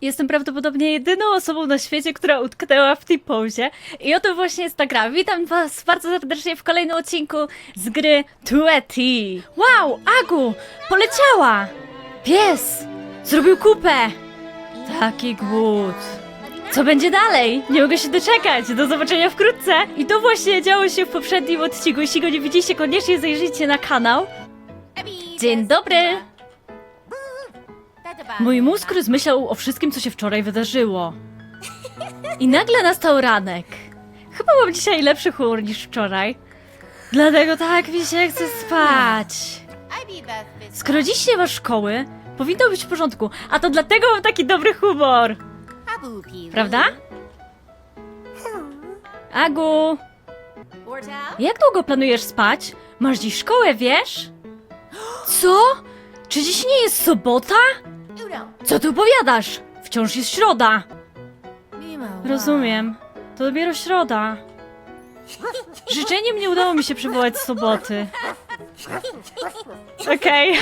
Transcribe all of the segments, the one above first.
Jestem prawdopodobnie jedyną osobą na świecie, która utknęła w tej pozie. I oto właśnie jest ta gra. Witam was bardzo serdecznie w kolejnym odcinku z gry Tueti. Wow, Agu! Poleciała! Pies! Zrobił kupę! Taki głód. Co będzie dalej? Nie mogę się doczekać. Do zobaczenia wkrótce. I to właśnie działo się w poprzednim odcinku. Jeśli go nie widzieliście, koniecznie zajrzyjcie na kanał. Dzień dobry! Mój mózg rozmyślał o wszystkim, co się wczoraj wydarzyło. I nagle nastał ranek. Chyba mam dzisiaj lepszy humor niż wczoraj. Dlatego tak mi się chce spać. Skoro dziś nie masz szkoły, powinno być w porządku. A to dlatego mam taki dobry humor. Prawda? Agu, jak długo planujesz spać? Masz dziś szkołę, wiesz? Co? Czy dziś nie jest sobota? Co ty opowiadasz? Wciąż jest środa. Rozumiem. To dopiero środa. Życzeniem nie udało mi się przywołać z soboty. Okej.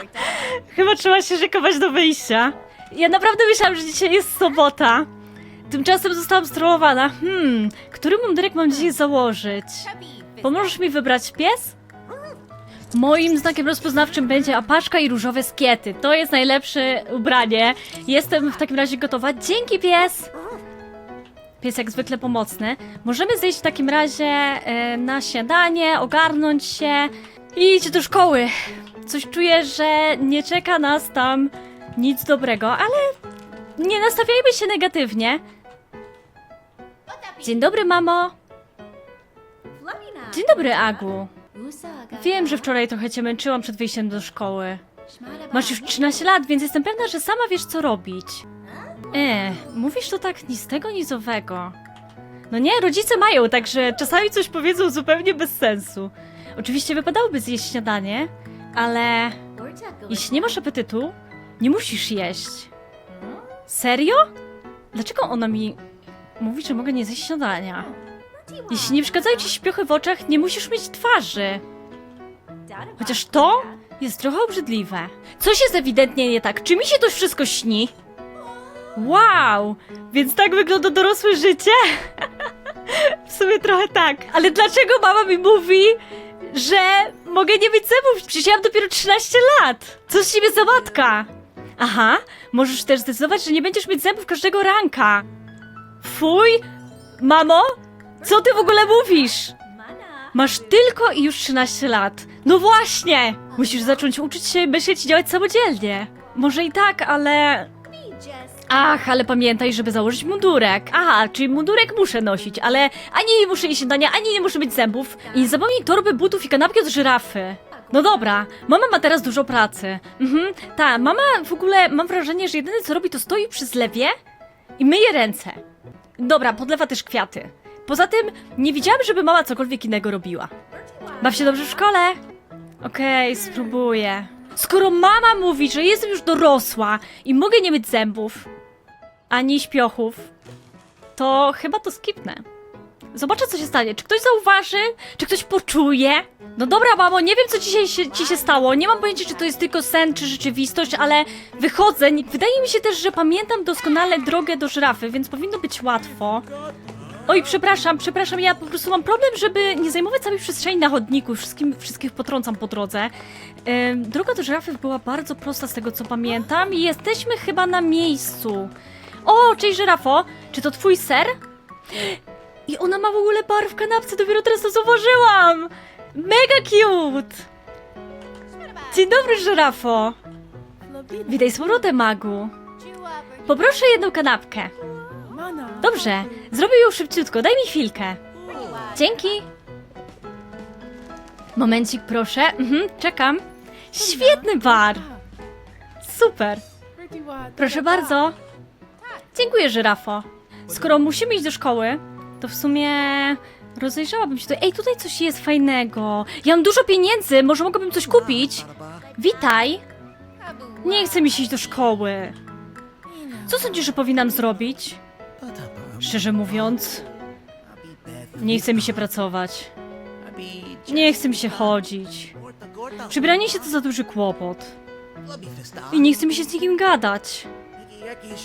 Chyba trzeba się szykować do wyjścia. Ja naprawdę myślałam, że dzisiaj jest sobota. Tymczasem zostałam strollowana. Hmm, który mundurek mam dzisiaj założyć? Pomożesz mi wybrać pies? Moim znakiem rozpoznawczym będzie apaszka i różowe skiety. To jest najlepsze ubranie. Jestem w takim razie gotowa. Dzięki pies! Pies jak zwykle pomocny. Możemy zejść w takim razie e, na śniadanie, ogarnąć się i iść do szkoły. Coś czuję, że nie czeka nas tam nic dobrego, ale nie nastawiajmy się negatywnie. Dzień dobry, mamo. Dzień dobry, Agu. Wiem, że wczoraj trochę cię męczyłam przed wyjściem do szkoły. Masz już 13 lat, więc jestem pewna, że sama wiesz, co robić. E, mówisz to tak ni z tego, ni z owego. No nie, rodzice mają, także czasami coś powiedzą zupełnie bez sensu. Oczywiście wypadałoby zjeść śniadanie, ale jeśli nie masz apetytu, nie musisz jeść. Serio? Dlaczego ona mi mówi, że mogę nie zjeść śniadania? Jeśli nie przeszkadzają ci śpiochy w oczach, nie musisz mieć twarzy. Chociaż to jest trochę obrzydliwe. Coś jest ewidentnie nie tak. Czy mi się to wszystko śni? Wow! Więc tak wygląda dorosłe życie? w sumie trochę tak. Ale dlaczego mama mi mówi, że mogę nie mieć zębów? Przecież ja mam dopiero 13 lat. Co z ciebie za matka? Aha, możesz też zdecydować, że nie będziesz mieć zębów każdego ranka. Fuj! Mamo? Co ty w ogóle mówisz? Masz tylko i już 13 lat. No właśnie! Musisz zacząć uczyć się myśleć i działać samodzielnie. Może i tak, ale... Ach, ale pamiętaj, żeby założyć mundurek. Aha, czyli mundurek muszę nosić, ale ani nie muszę jeść śniadania, ani nie muszę mieć zębów. I nie zapomnij torby, butów i kanapki od żyrafy. No dobra, mama ma teraz dużo pracy. Mhm, ta, mama w ogóle, mam wrażenie, że jedyne co robi to stoi przy zlewie i myje ręce. Dobra, podlewa też kwiaty. Poza tym, nie widziałam, żeby mama cokolwiek innego robiła. Baw się dobrze w szkole? Okej, spróbuję. Skoro mama mówi, że jestem już dorosła i mogę nie mieć zębów, ani śpiochów, to chyba to skipnę. Zobaczę, co się stanie. Czy ktoś zauważy? Czy ktoś poczuje? No dobra, mamo, nie wiem, co dzisiaj się, ci się stało. Nie mam pojęcia, czy to jest tylko sen, czy rzeczywistość, ale wychodzę. Wydaje mi się też, że pamiętam doskonale drogę do żyrafy, więc powinno być łatwo. Oj, przepraszam, przepraszam, ja po prostu mam problem, żeby nie zajmować całej przestrzeni na chodniku wszystkim, wszystkich potrącam po drodze. Ym, droga do żyrafy była bardzo prosta z tego, co pamiętam i jesteśmy chyba na miejscu. O, cześć żyrafo, czy to twój ser? I ona ma w ogóle bar w kanapce, dopiero teraz to zauważyłam! Mega cute! Dzień dobry, żyrafo! Witaj z powrotem, Magu. Poproszę jedną kanapkę. Dobrze, zrobię ją szybciutko, daj mi chwilkę. Dzięki. Momencik, proszę. Mhm, czekam. Świetny bar. Super. Proszę bardzo. Dziękuję, żyrafo. Skoro musimy iść do szkoły, to w sumie rozejrzałabym się tutaj. Ej, tutaj coś jest fajnego. Ja mam dużo pieniędzy, może mogłabym coś kupić. Witaj. Nie chcę mi się iść do szkoły. Co sądzisz, że powinnam zrobić? Szczerze mówiąc, nie chce mi się pracować. Nie chce mi się chodzić. Przybranie się to za duży kłopot. I nie chce mi się z nikim gadać.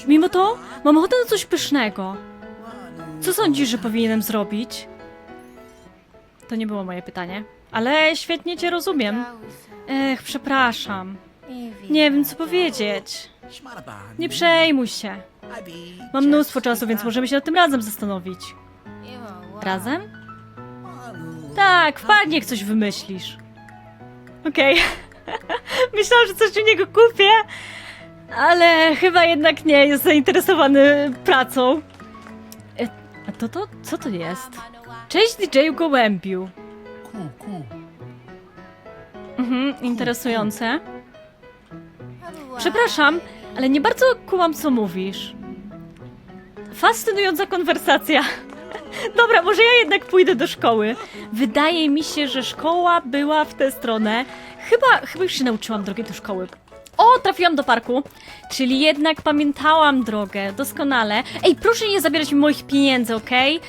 Mimo to mam ochotę na coś pysznego. Co sądzisz, że powinienem zrobić? To nie było moje pytanie, ale świetnie cię rozumiem. Ech, przepraszam. Nie wiem, co powiedzieć. Nie przejmuj się. Mam mnóstwo czasu, więc możemy się nad tym razem zastanowić. Razem? Tak, wpadnie jak coś wymyślisz. Okej. Myślałam, że coś u niego kupię, ale chyba jednak nie jest zainteresowany pracą. E, a to to, co to jest? Cześć DJ-u Gołębiu. Mhm, interesujące. Przepraszam, ale nie bardzo kumam, co mówisz. Fascynująca konwersacja. Dobra, może ja jednak pójdę do szkoły. Wydaje mi się, że szkoła była w tę stronę. Chyba, chyba już się nauczyłam drogi do szkoły. O, trafiłam do parku. Czyli jednak pamiętałam drogę, doskonale. Ej, proszę nie zabierać mi moich pieniędzy, okej?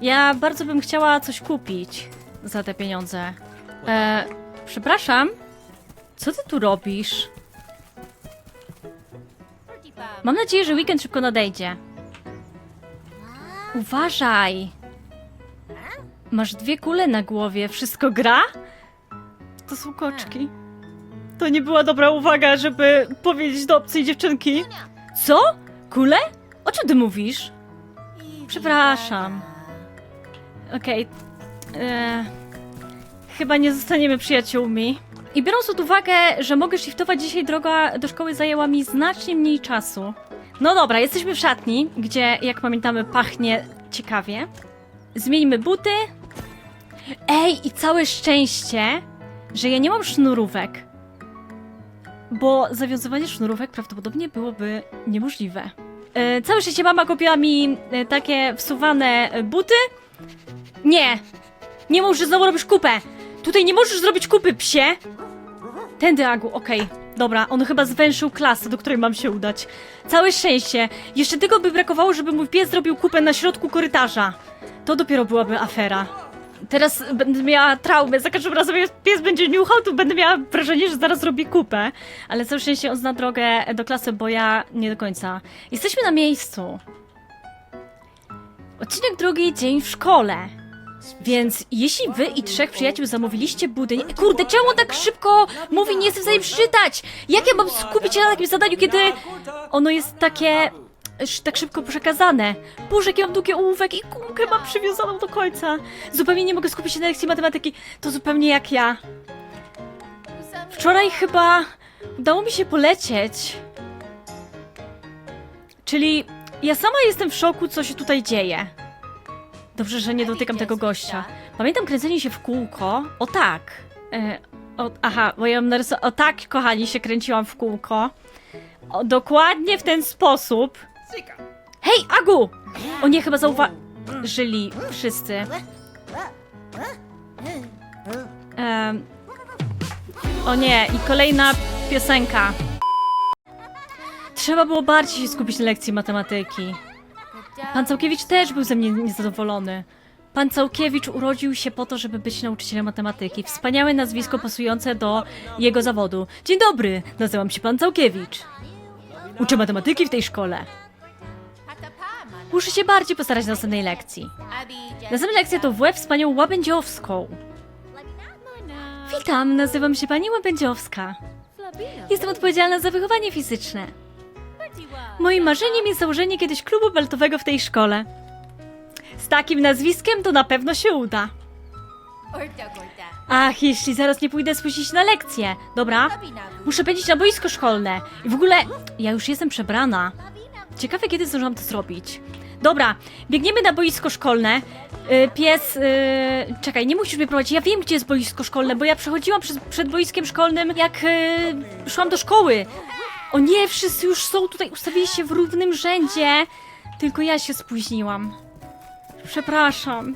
Ja bardzo bym chciała coś kupić za te pieniądze. E, przepraszam, co ty tu robisz? Mam nadzieję, że weekend szybko nadejdzie. Uważaj! Masz dwie kule na głowie. Wszystko gra? To są koczki. To nie była dobra uwaga, żeby powiedzieć do obcej dziewczynki. Co? Kule? O czym ty mówisz? Przepraszam. Okej. e, Chyba nie zostaniemy przyjaciółmi. I biorąc pod uwagę, że mogę shiftować dzisiaj, droga do szkoły zajęła mi znacznie mniej czasu. No dobra, jesteśmy w szatni, gdzie, jak pamiętamy, pachnie ciekawie. Zmieńmy buty. Ej, i całe szczęście, że ja nie mam sznurówek. Bo zawiązywanie sznurówek prawdopodobnie byłoby niemożliwe. E, całe szczęście mama kupiła mi e, takie wsuwane e, buty. Nie! Nie że znowu robisz kupę! Tutaj nie możesz zrobić kupy, psie! Tędy, Agu, okej. Dobra, on chyba zwęszył klasę, do której mam się udać. Całe szczęście. Jeszcze tego by brakowało, żeby mój pies zrobił kupę na środku korytarza. To dopiero byłaby afera. Teraz będę miała traumę. Za każdym razem jak pies będzie niuchał, to będę miała wrażenie, że zaraz robi kupę. Ale całe szczęście on zna drogę do klasy, bo ja nie do końca. Jesteśmy na miejscu. Odcinek drugi, dzień w szkole. Więc jeśli wy i trzech przyjaciół zamówiliście budyń... Kurde, czemu on tak szybko mówi, nie jestem w stanie przeczytać? Jak ja mam skupić się na takim zadaniu, kiedy ono jest takie... tak szybko przekazane? Boże, jak ja mam długie ołówek i kółkę mam przywiązaną do końca. Zupełnie nie mogę skupić się na lekcji matematyki. To zupełnie jak ja. Wczoraj chyba udało mi się polecieć. Czyli ja sama jestem w szoku, co się tutaj dzieje. Dobrze, że nie dotykam tego gościa. Pamiętam kręcenie się w kółko. O tak. E, o, aha, bo ja mam narys- O tak, kochani, się kręciłam w kółko. O, dokładnie w ten sposób. Hej, Agu! O nie, chyba zauważyli wszyscy. O nie, i kolejna piosenka. Trzeba było bardziej się skupić na lekcji matematyki. Pan Całkiewicz też był ze mnie niezadowolony. Pan Całkiewicz urodził się po to, żeby być nauczycielem matematyki. Wspaniałe nazwisko pasujące do jego zawodu. Dzień dobry, nazywam się pan Całkiewicz. Uczę matematyki w tej szkole. Muszę się bardziej postarać na następnej lekcji. Następna lekcja to WF z panią Łabędziowską. Witam, nazywam się pani Łabędziowska. Jestem odpowiedzialna za wychowanie fizyczne. Moim marzeniem jest założenie kiedyś klubu baltowego w tej szkole. Z takim nazwiskiem to na pewno się uda. Ach, jeśli zaraz nie pójdę spuścić na lekcję. Dobra, muszę pędzić na boisko szkolne. I w ogóle, ja już jestem przebrana. Ciekawe, kiedy zdążyłam to zrobić. Dobra, biegniemy na boisko szkolne. Y, pies, y, czekaj, nie musisz mnie prowadzić. Ja wiem, gdzie jest boisko szkolne, bo ja przechodziłam przez, przed boiskiem szkolnym, jak y, szłam do szkoły. O nie, wszyscy już są tutaj, ustawili się w równym rzędzie. Tylko ja się spóźniłam. Przepraszam.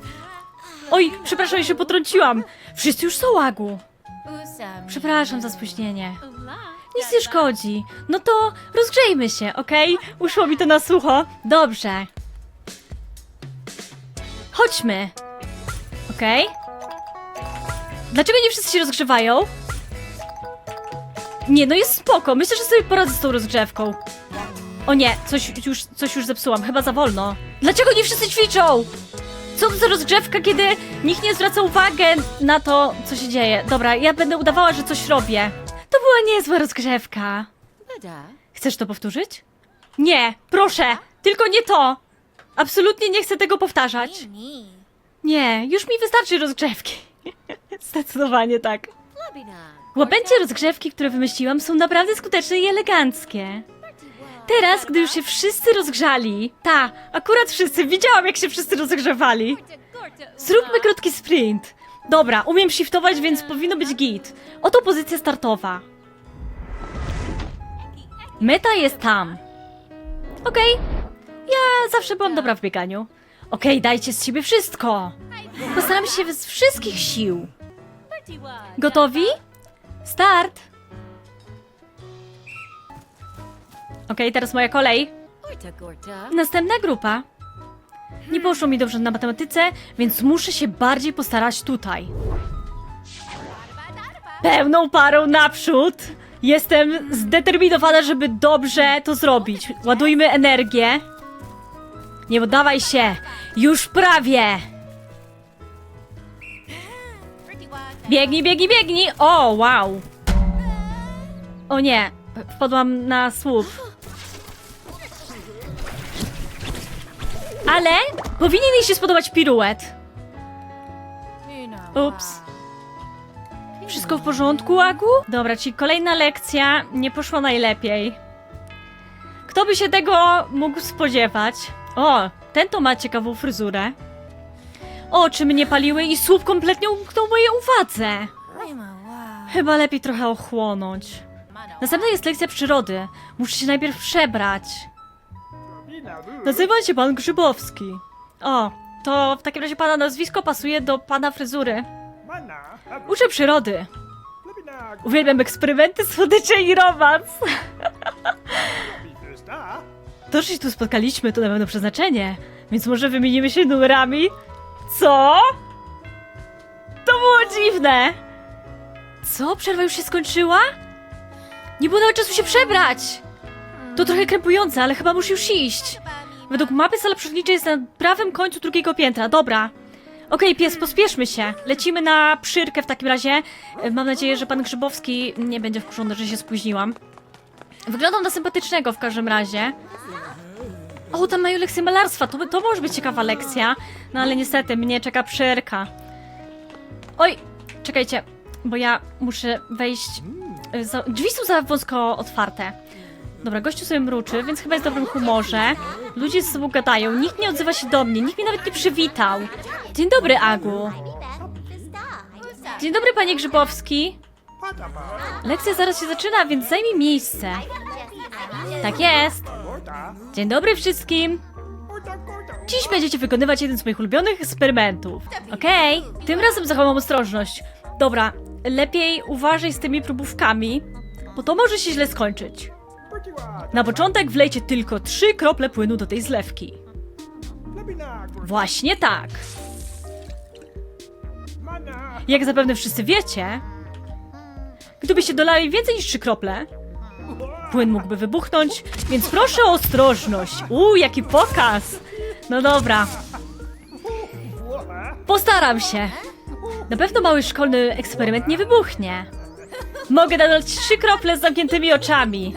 Oj, przepraszam, ja się potrąciłam. Wszyscy już są, Agu. Przepraszam za spóźnienie. Nic nie szkodzi. No to rozgrzejmy się, okej? Uszło mi to na sucho. Dobrze. Chodźmy. Okej? Dlaczego nie wszyscy się rozgrzewają? Nie, no jest spoko. Myślę, że sobie poradzę z tą rozgrzewką. O nie, coś już, coś już zepsułam, chyba za wolno. Dlaczego nie wszyscy ćwiczą? Co to za rozgrzewka, kiedy nikt nie zwraca uwagi na to, co się dzieje? Dobra, ja będę udawała, że coś robię. To była niezła rozgrzewka. Chcesz to powtórzyć? Nie, proszę, tylko nie to. Absolutnie nie chcę tego powtarzać. Nie, już mi wystarczy rozgrzewki. Zdecydowanie tak. Łabędzie rozgrzewki, które wymyśliłam, są naprawdę skuteczne i eleganckie. Teraz, gdy już się wszyscy rozgrzali, ta, akurat wszyscy, widziałam jak się wszyscy rozgrzewali. Zróbmy krótki sprint. Dobra, umiem shiftować, więc powinno być git. Oto pozycja startowa. Meta jest tam. Okej. Ja zawsze byłam dobra w bieganiu. Okej, dajcie z siebie wszystko. Postaram się z wszystkich sił. Gotowi? Start! Okej, teraz moja kolej. Następna grupa. Nie poszło mi dobrze na matematyce, więc muszę się bardziej postarać tutaj. Pełną parą naprzód. Jestem zdeterminowana, żeby dobrze to zrobić. Ładujmy energię. Nie poddawaj się. Już prawie. Biegnij, biegnij, biegnij! O, wow! O nie, wpadłam na słup. Ale powinien jej się spodobać piruet. Ups. Wszystko w porządku, Agu? Dobra, czyli kolejna lekcja nie poszła najlepiej. Kto by się tego mógł spodziewać? O, ten to ma ciekawą fryzurę. Oczy mnie paliły i słup kompletnie umknął mojej uwadze. Chyba lepiej trochę ochłonąć. Następna jest lekcja przyrody. Muszę się najpierw przebrać. Nazywa się pan Grzybowski. O, to w takim razie pana nazwisko pasuje do pana fryzury. Uczę przyrody. Uwielbiam eksperymenty, słodycze i romans. To, że się tu spotkaliśmy, to na pewno przeznaczenie. Więc może wymienimy się numerami? Co? To było dziwne! Co? Przerwa już się skończyła? Nie było nawet czasu się przebrać! To trochę krępujące, ale chyba muszę już iść. Według mapy sala przewodniczej jest na prawym końcu drugiego piętra, dobra. Okej, pies, pospieszmy się. Lecimy na przyrkę w takim razie. E, Mam nadzieję, że pan Grzybowski nie będzie wkurzony, że się spóźniłam. Wyglądam na sympatycznego w każdym razie. O, tam mają lekcję malarstwa, to, to może być ciekawa lekcja. No ale niestety, mnie czeka przerka. Oj, czekajcie, bo ja muszę wejść... y, drzwi są za wąsko otwarte. Dobra, gościu sobie mruczy, więc chyba jest w dobrym humorze. Ludzie ze sobą gadają, nikt nie odzywa się do mnie, nikt mnie nawet nie przywitał. Dzień dobry, Agu. Dzień dobry, panie Grzybowski. Lekcja zaraz się zaczyna, więc zajmij miejsce. Tak jest. Dzień dobry wszystkim! Dziś będziecie wykonywać jeden z moich ulubionych eksperymentów. Okej, tym razem zachowam ostrożność. Dobra, lepiej uważaj z tymi próbówkami, bo to może się źle skończyć. Na początek wlejcie tylko trzy krople płynu do tej zlewki. Właśnie tak. Jak zapewne wszyscy wiecie, gdybyście dolali więcej niż trzy krople, płyn mógłby wybuchnąć, więc proszę o ostrożność. Uuu, jaki pokaz! No dobra. Postaram się. Na pewno mały szkolny eksperyment nie wybuchnie. Mogę nadać trzy krople z zamkniętymi oczami.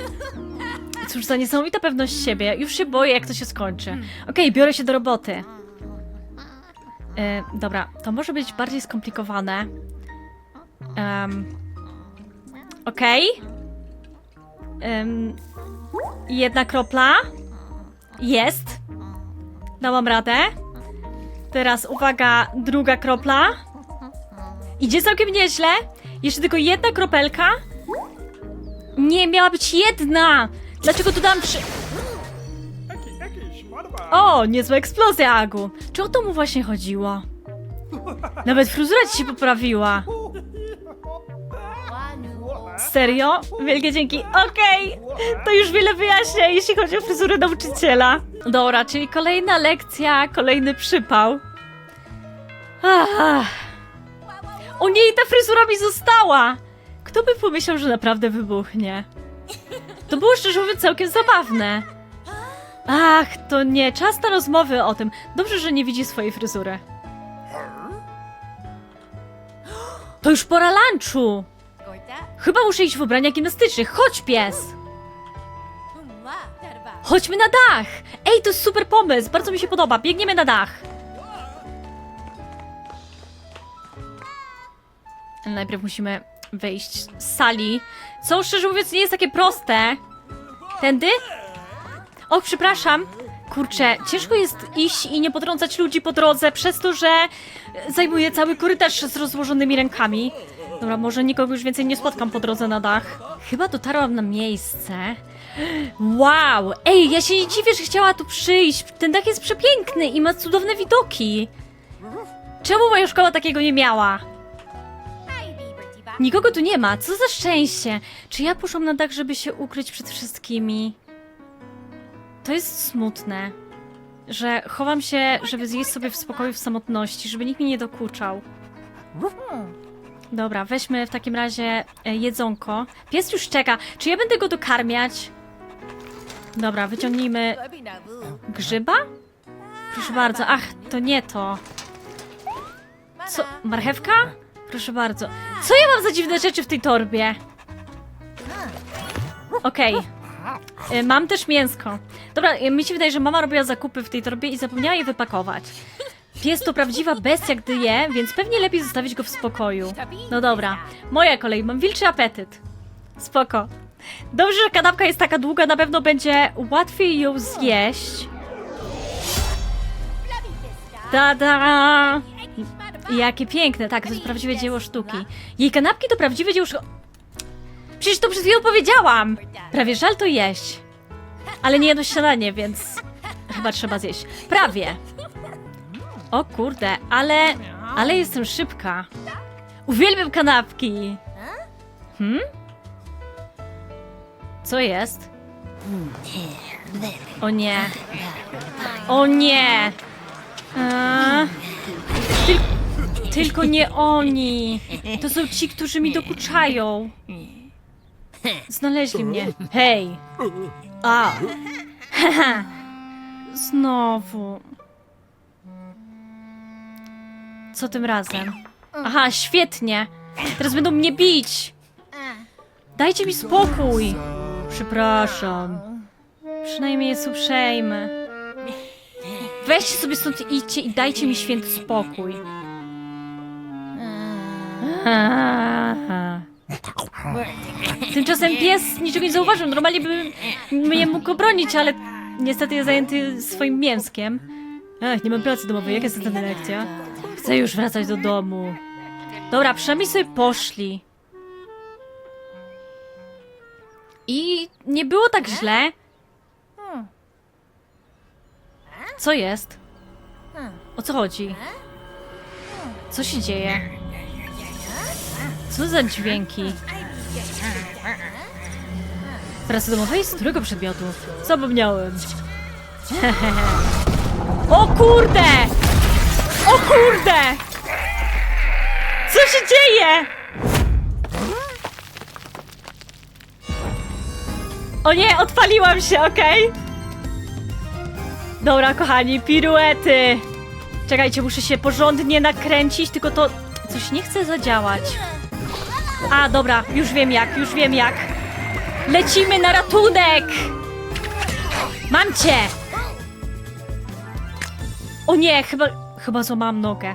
Cóż za niesamowita pewność siebie. Już się boję, jak to się skończy. Okej, biorę się do roboty. E, dobra, to może być bardziej skomplikowane. Um, Okej. Jedna kropla. Jest. Dałam radę. Teraz uwaga, druga kropla. Idzie całkiem nieźle. Jeszcze tylko jedna kropelka. Nie, miała być jedna! Dlaczego tu dam trzy... O, niezła eksplozja, Agu. Czy o to mu właśnie chodziło? Nawet fryzura ci się poprawiła. Serio? Wielkie dzięki. Okej, to już wiele wyjaśnia, jeśli chodzi o fryzurę nauczyciela. Dobra, czyli kolejna lekcja, kolejny przypał. Ach. O nie, ta fryzura mi została! Kto by pomyślał, że naprawdę wybuchnie? To było szczerze mówiąc całkiem zabawne. Ach, to nie, czas na rozmowy o tym. Dobrze, że nie widzi swojej fryzury. To już pora lunchu! Chyba muszę iść w ubraniach gimnastycznych. Chodź, pies! Chodźmy na dach! Ej, to jest super pomysł! Bardzo mi się podoba. Biegniemy na dach. Najpierw musimy wyjść z sali. Co szczerze mówiąc nie jest takie proste. Tędy? O, przepraszam. Kurczę, ciężko jest iść i nie potrącać ludzi po drodze przez to, że zajmuję cały korytarz z rozłożonymi rękami. Dobra, może nikogo już więcej nie spotkam po drodze na dach. Chyba dotarłam na miejsce. Wow! Ej, ja się nie dziwię, że chciała tu przyjść. Ten dach jest przepiękny i ma cudowne widoki. Czemu moja szkoła takiego nie miała? Nikogo tu nie ma, co za szczęście! Czy ja poszłam na dach, żeby się ukryć przed wszystkimi? To jest smutne, że chowam się, żeby zjeść sobie w spokoju w samotności, żeby nikt mi nie dokuczał. Dobra, weźmy w takim razie e, jedzonko. Pies już czeka. Czy ja będę go dokarmiać? Dobra, wyciągnijmy grzyba? Proszę bardzo. Ach, to nie to. Co? Marchewka? Proszę bardzo. Co ja mam za dziwne rzeczy w tej torbie? Okej. Y, Mam też mięsko. Dobra, y, mi się wydaje, że mama robiła zakupy w tej torbie i zapomniała je wypakować. Pies to prawdziwa bestia, gdy je, więc pewnie lepiej zostawić go w spokoju. No dobra, moja kolej, mam wilczy apetyt. Spoko. Dobrze, że kanapka jest taka długa, na pewno będzie łatwiej ją zjeść. Tada! Jakie piękne, tak, to jest prawdziwe dzieło sztuki. Jej kanapki to prawdziwe dzieło sztuki. Przecież to przed chwilą powiedziałam! Prawie żal to jeść. Ale nie jedno śniadanie, więc chyba trzeba zjeść. Prawie. O kurde, ale... Ale jestem szybka. Uwielbiam kanapki. Hmm? Co jest? O nie. O nie! Tyl tylko nie oni. To są ci, którzy mi dokuczają. Znaleźli mnie. Hej! A! Znowu. Co tym razem? Aha, świetnie. Teraz będą mnie bić. Dajcie mi spokój. Przepraszam. Przynajmniej jest uprzejmy. Weźcie sobie stąd idźcie i dajcie mi święty spokój. Aha. Tymczasem pies niczego nie zauważył. Normalnie bym mnie mógł obronić, ale niestety jest zajęty swoim mięskiem. Ach, nie mam pracy domowej. Jaka jest następna lekcja? Chcę już wracać do domu. Dobra, przynajmniej sobie poszli. I nie było tak źle. Co jest? O co chodzi? Co się dzieje? Co za dźwięki? Pracy domowej z którego przedmiotu? Zapomniałem. o kurde! O kurde! Co się dzieje? O nie, odpaliłam się, okej? Dobra, kochani, piruety. Czekajcie, muszę się porządnie nakręcić, tylko to coś nie chce zadziałać. A, dobra, już wiem jak, już wiem jak. Lecimy na ratunek! Mam cię! O nie, chyba, chyba złamałam nogę.